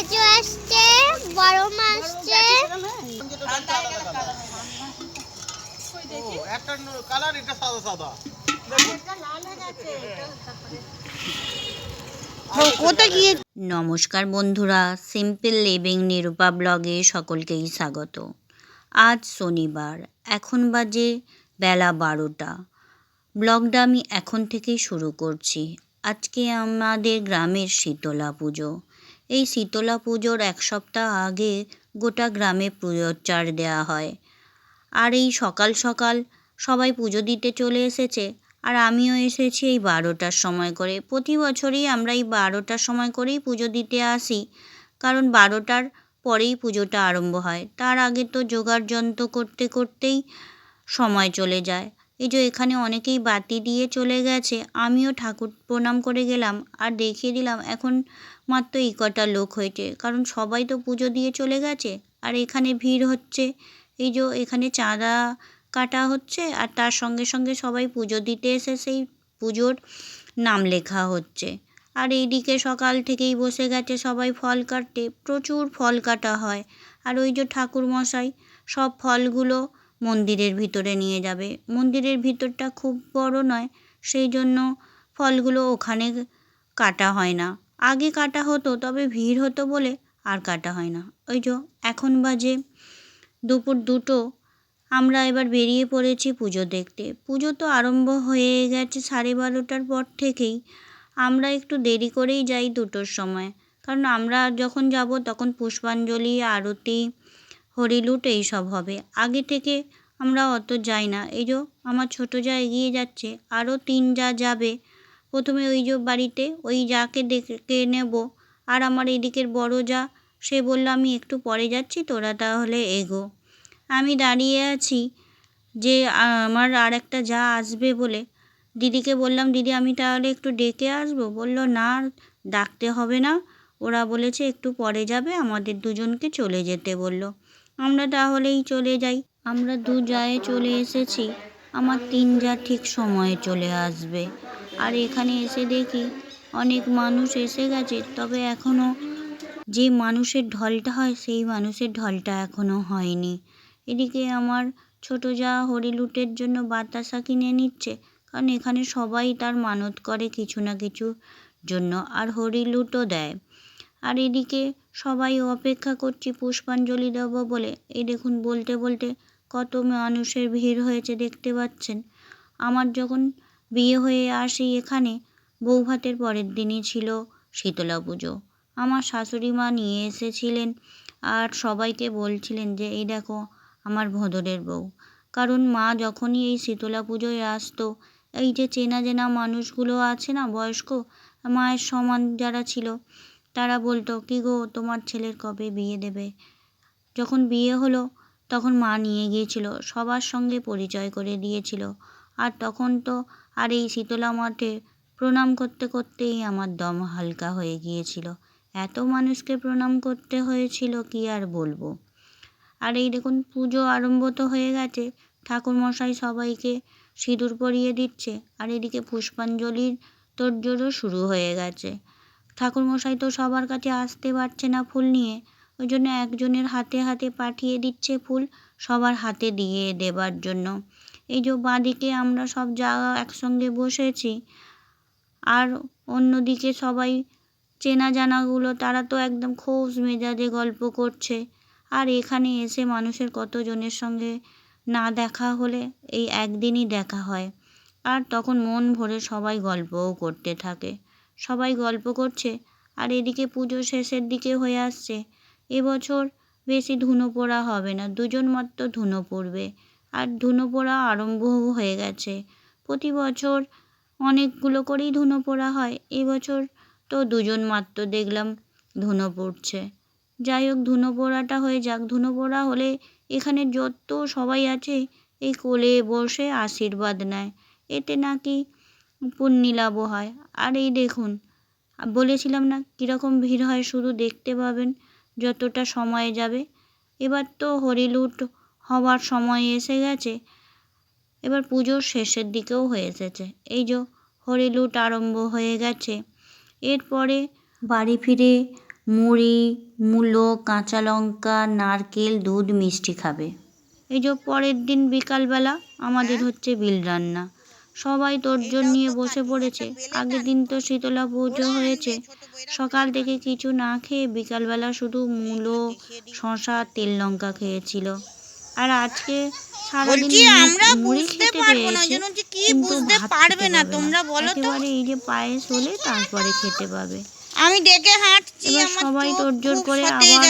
আসছে বড় নমস্কার বন্ধুরা, সিম্পল লিভিং নিরূপা ব্লগে সকলকেই স্বাগত। আজ শনিবার, এখন বাজে বেলা বারোটা। ব্লগটা আমি এখন থেকেই শুরু করছি। আজকে আমাদের গ্রামের শীতলা পুজো। এই শীতলা পুজোর এক সপ্তাহ আগে গোটা গ্রামে পুজোচ্চার চার দেওয়া হয়। আর এই সকাল সকাল সবাই পুজো দিতে চলে এসেছে। আর আমিও এসেছি এই বারোটার সময় করে। প্রতি বছরই আমরা এই বারোটার সময় করেই পুজো দিতে আসি। কারণ বারোটার পরেই পুজোটা আরম্ভ হয়। তার আগে তো জোগাড় যন্ত্র করতে করতেই সময় চলে যায়। এই যে এখানে অনেকেই বাতি দিয়ে চলে গেছে। আমিও ঠাকুর প্রণাম করে গেলাম। আর দেখিয়ে দিলাম, এখন মাত্র এই কটা লোক হয়েছে। কারণ সবাই তো পুজো দিয়ে চলে গেছে। আর এখানে ভিড় হচ্ছে। এই যে এখানে চাঁদা কাটা হচ্ছে আর তার সঙ্গে সঙ্গে সবাই পুজো দিতে এসে সেই পুজোর নাম লেখা হচ্ছে। আর এইদিকে সকাল থেকেই বসে গেছে সবাই ফল কাটতে। প্রচুর ফল কাটা হয়। আর ওই যে ঠাকুর মশাই সব ফলগুলো মন্দিরের ভিতরে নিয়ে যাবে। মন্দিরের ভিতরটা খুব বড় নয়, সেই জন্য ফলগুলো ওখানে কাটা হয় না। আগে কাটা হতো, তবে ভিড় হতো বলে আর কাটা হয় না। ওই যে এখন বাজে দুপুর দুটো, আমরা এবার বেরিয়ে পড়েছি পুজো দেখতে। পুজো তো আরম্ভ হয়ে গেছে সাড়ে বারোটার পর থেকেই। আমরা একটু দেরি করেই যাই দুটোর সময়। কারণ আমরা যখন যাব তখন পুষ্পাঞ্জলি, আরতি হরিলুট এইসব হবে। আগে থেকে আমরা অত যাই না। এই যে আমার ছোটো যা এগিয়ে যাচ্ছে, আরও তিন যা যাবে প্রথমে ওই যে বাড়িতে ওই যাকে ডেকে নেব আর আমার এদিকের বড় যা, সে বলল, আমি একটু পরে যাচ্ছি, তোরা তাহলে এগো। আমি দাঁড়িয়ে আছি যে আমার আর একটা যা আসবে বলে। দিদিকে বললাম, দিদি, আমি তাহলে একটু ডেকে আসব? বলল, না, ডাকতে হবে না। ওরা বলেছে, একটু পরে যাবে, আমাদের দুজনকে চলে যেতে। বলল, আমরা তাহলেই চলে যাই। আমরা দু জায়ে চলে এসেছি। আমার তিন যা ঠিক সময়ে চলে আসবে। আর এখানে এসে দেখি অনেক মানুষ এসে গেছে। তবে এখনও যে মানুষের ঢলটা হয়, সেই মানুষের ঢলটা এখনও হয়নি। এদিকে আমার ছোটো যা হরিলুটের জন্য বাতাসা কিনে নিচ্ছে, কারণ এখানে সবাই তার মানত করে কিছু না কিছু জন্য, আর হরিলুটও দেয়। আর এদিকে সবাই অপেক্ষা করছি পুষ্পাঞ্জলি দেব বলে। এই দেখুন, বলতে বলতে কত মানুষের ভিড় হয়েছে, দেখতে পাচ্ছেন। আমার যখন বিয়ে হয়ে আসি এখানে। বৌভাতের পরের দিনই ছিল শীতলা পুজো। আমার শাশুড়ি মা নিয়ে এসেছিলেন আর সবাইকে বলছিলেন যে, এই দেখো, আমার ভোঁদরের বউ। কারণ মা যখনই এই শীতলা পুজোয় আসতো, এই যে চেনা জেনা মানুষগুলো আছে না, বয়স্ক, মায়ের সমান যারা ছিল, তারা বলতো, কী গো, তোমার ছেলের কবে বিয়ে দেবে? যখন বিয়ে হলো, তখন মা নিয়ে গিয়েছিল, সবার সঙ্গে পরিচয় করে দিয়েছিল। আর তখন তো আর এই শীতলা মাঠে প্রণাম করতে করতেই আমার দম হালকা হয়ে গিয়েছিল। এত মানুষকে প্রণাম করতে হয়েছিল কি আর বলব? আর এই দেখুন, পুজো আরম্ভ তো হয়ে গেছে। ঠাকুরমশাই সবাইকে সিঁদুর পরিয়ে দিচ্ছে আর এদিকে পুষ্পাঞ্জলির তোড়জোড়ও শুরু হয়ে গেছে। ঠাকুরমশাই তো সবার কাছে আসতে পারছে না ফুল নিয়ে। ওই জন্য একজনের হাতে হাতে পাঠিয়ে দিচ্ছে ফুল সবার হাতে দিয়ে দেবার জন্য। এই যে বাঁদিকে আমরা সব জায়গা একসঙ্গে বসেছি আর অন্যদিকে সবাই চেনা জানাগুলো, তারা তো একদম খোঁজ মেজাজে গল্প করছে। আর এখানে এসে মানুষের কতজনের সঙ্গে না দেখা হলে এই একদিনই দেখা হয়। আর তখন মন ভরে সবাই গল্পও করতে থাকে। সবাই গল্প করছে, আর এদিকে পুজো শেষের দিকে হয়ে আসছে। এবছর বেশি ধুনো পোড়া হবে না, দুজন মাত্র ধুনো পড়বে। আর ধুনো পোড়া আরম্ভও হয়ে গেছে। প্রতি বছর অনেকগুলো করেই ধুনো পোড়া হয় এবছর তো দুজন মাত্র দেখলাম ধুনো পড়ছে। যাই হোক ধুনো পোড়াটা হয়ে যাক। ধুনো পোড়া হলে এখানে যত সবাই আছে, এই কোলে বসে আশীর্বাদ নেয়। এতে নাকি পুণ্যলাভ হয়। আর এই দেখুন, বলেছিলাম না, কীরকম ভিড় হয় শুধু দেখতে পাবেন, যতটা সময় যাবে। এবার তো হরিলুট হওয়ার সময় এসে গেছে। এবার পুজোর শেষের দিকেও হয়ে এসেছে। এই যে হরিলুট আরম্ভ হয়ে গেছে। এরপরে বাড়ি ফিরে মুড়ি মূলো কাঁচা লঙ্কা নারকেল দুধ মিষ্টি খাবে। এই যে পরের দিন বিকালবেলা আমাদের হচ্ছে বিল রান্না। সবাই তোরজোর নিয়ে বসে পড়েছে। আগের দিন তো শীতলা পুজো হয়েছে। সকাল থেকে কিছু না খেয়ে বিকালবেলা শুধু মূলো শশা তেল লঙ্কা খেয়েছিল। আর আজকে বলছি আমরা বুঝতে পারব না জন্য যে কি বুঝতে পারবে না তোমরা বলো তো। এই যে পায়েস হলে তারপরে খেতে পাবে। আমি দেখে হাঁটছি আমার সবাই খুব করে আবার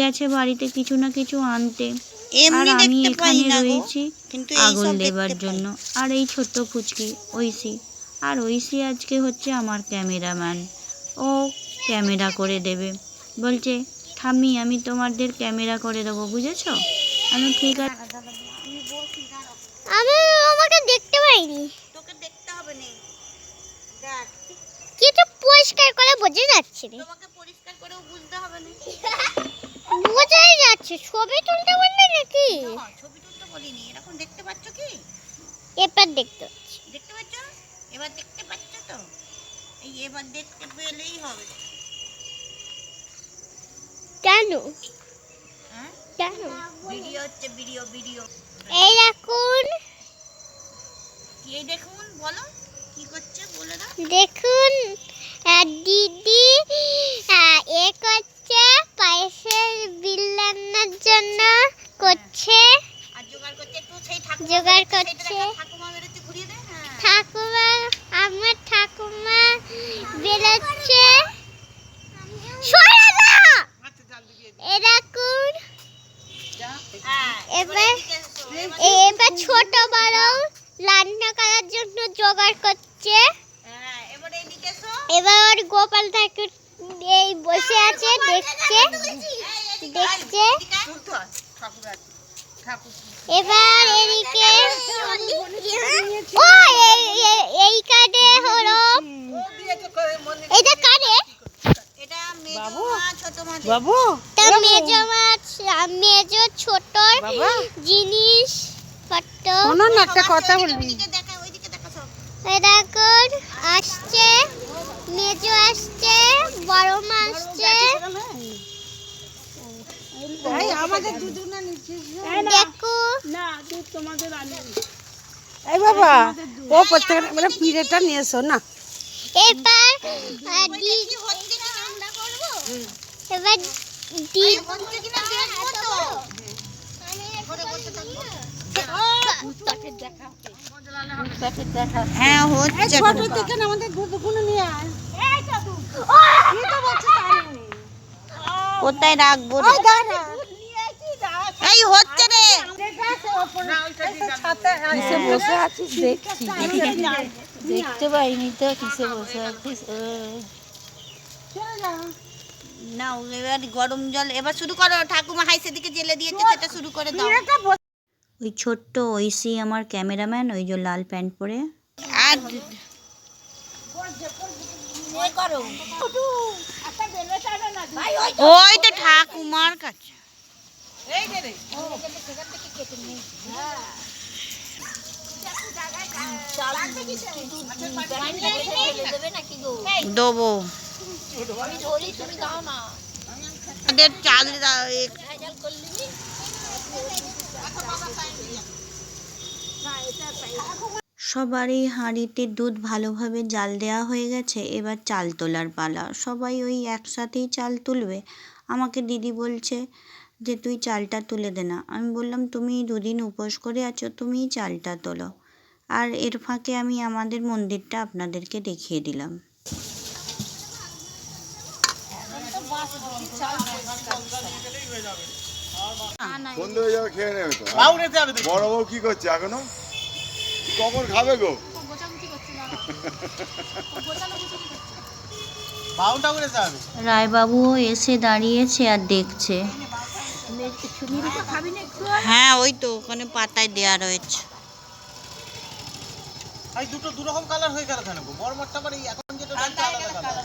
গেছে বাড়িতে কিছু না কিছু আনতে। আর আমি এখানে রয়েছি কিন্তু আগুন দেবার জন্য। আর এই ছোট্ট ফুচকি ঐশী। আর ঐশী আজকে হচ্ছে আমার ক্যামেরাম্যান। ও ক্যামেরা করে দেবে। বলছে ঠাম্মি আমি তোমাদের ক্যামেরা করে দেবো বুঝেছ? আমি ঠিক আছে আমি আমাকে দেখতে পাইনি। তোকে দেখতে হবে না। দেখ। কিছু পরিষ্কার করে বোঝা যাচ্ছে না তোমাকে পরিষ্কার করেও বুঝতে হবে না। বোঝাই যাচ্ছে ছবি তুলতে বললে নাকি? ছবি তুলতে বলিনি এরকম দেখতে পাচ্ছ কি? এবার দেখতে পাচ্ছি। দেখতে পাচ্ছ? এবার দেখতে পাচ্ছ তো? এই এবার দেখতে পেলেই হবে। কেন? হ্যাঁ? কেন? ভিডিও হচ্ছে ভিডিও ভিডিও। এই এখন কি এই দেখুন? বলো কি করছে? বলে দাও। দেখুন দিদি এ করছে পায়েসের বিল রান্নার জন্য করছে আর জোগাড় করছে একটু সেই ঠাকুমা জোগাড় বেরোচ্ছে, সেইটা করছে। দেখা, ঠাকুমা বেরোচ্ছে ঘুরিয়ে দে হ্যাঁ ঠাকুমা আমার ঠাকুমা বেরোচ্ছে সরে যা! এরকম হ্যাঁ এবার এদিকে এসো, এবার- এবার ছোট বড় রান্না করার জন্য জোগাড় করছে হ্যাঁ এবার গোপাল ঠাকুর এই বসে আছে দেখছে দেখছে এবার এদিকে ও এই- কার্ডে হলো এটা কার্ডে এটা মেজো মা ছোট মা বাবু তা মেজো মাছ মেজো ছোট জিনিস পত্র শোনো না একটা কথা বলবি ওইদিকে দেখা ওইদিকে দেখা সব এরকম আসছে মেজো আসছে বড় মা আসছে। আমাদের দুধ না। দেখো। এই বাবা ও প্রত্যেক মানে পিড়েটা নিয়ে এসো না? এবার আহ, দি- হচ্ছে কি আমরা করব? এবার দি হচ্ছে কি না দেখব তো হ্যাঁ হচ্ছে ছোট থেকে না আমাদেরগুলো নিয়ে আয়। কোথায় রাখব রে? এই হচ্ছে রে। কিসে বসে আছিস দেখছি। দেখতে পাইনি তো কিসে বসে আছিস না এবার গরম জল এবার শুরু করো। ঠাকুমা হাই সেদিকে জেলে দিয়েছে সেটা শুরু করে দাও। ওই ছোট্ট ঐশী আমার ক্যামেরাম্যান ওই যে লাল প্যান্ট পরে। আর ওই তো ঠাকুমার কাছে। দেবো। চাল দাও এক- সবারই হাঁড়িতে দুধ ভালোভাবে জাল দেওয়া হয়ে গেছে এবার চাল তোলার পালা। সবাই ওই একসাথেই চাল তুলবে। আমাকে দিদি বলছে যে তুই চালটা তুলে দে না। আমি বললাম তুমি দুদিন উপোস করে আছো তুমিই চালটা তোলো। আর এর ফাঁকে আমি আমাদের মন্দিরটা আপনাদেরকে দেখিয়ে দিলাম। হয়ে। বড় বউ কি করছে এখনও? কখন খাবে গো? রায়বাবুও এসে দাঁড়িয়েছে আর দেখছে। হ্যাঁ ওই তো ওখানে পাতায় দেওয়া রয়েছে। এই দুটো দু রকম কালার হয়ে গেল কেন বড় মাছটা আবার এই এখন যেটা আলাদা কালার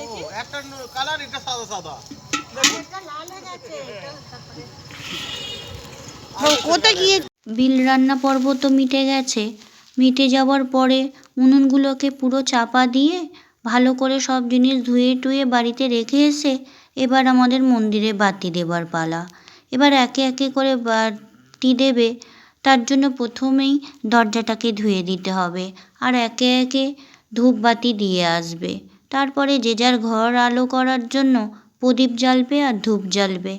ও একটা কালার এটা সাদা সাদা। কোথায় গিয়ে বিল রান্না পর্ব তো মিটে গেছে। মিটে যাওয়ার পরে উনুনগুলোকে পুরো চাপা দিয়ে ভালো করে সব জিনিস ধুয়ে টুয়ে বাড়িতে রেখে এসে এবার আমাদের মন্দিরে বাতি দেবার পালা। এবার একে একে করে বাতি দেবে, তার জন্য প্রথমেই দরজাটাকে ধুয়ে দিতে হবে আর একে একে ধূপবাতি দিয়ে আসবে। তারপরে যে যার ঘর আলো করার জন্য প্রদীপ জ্বালবে আর ধূপ জ্বালবে।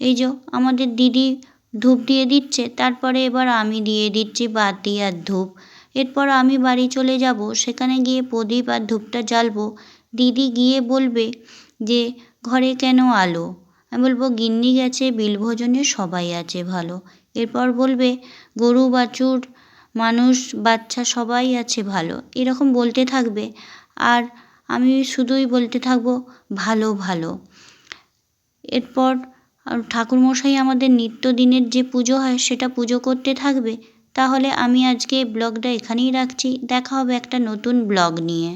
এই যে আমাদের দিদি ধূপ দিয়ে দিচ্ছে। তারপরে এবার আমি দিয়ে দিচ্ছি বাতি আর ধূপ। এরপর আমি বাড়ি চলে যাব। সেখানে গিয়ে প্রদীপ আর ধূপটা জ্বালবো। দিদি গিয়ে বলবে যে, ঘরে কেন আলো? আমি বলব, গিন্নি গেছে বিলভোজনে সবাই আছে ভালো। এরপর বলবে, গরু, বাছুর, মানুষ, বাচ্চা সবাই আছে ভালো। এরকম বলতে থাকবে। আর আমি শুধুই বলতে থাকব, ভালো ভালো। এরপর আর ঠাকুরমশাই আমাদের নিত্যদিনের যে পুজো হয় সেটা পুজো করতে থাকবে, তাহলে আমি আজকে ব্লগটা এখানেই রাখছি। দেখা হবে একটা নতুন ব্লগ নিয়ে।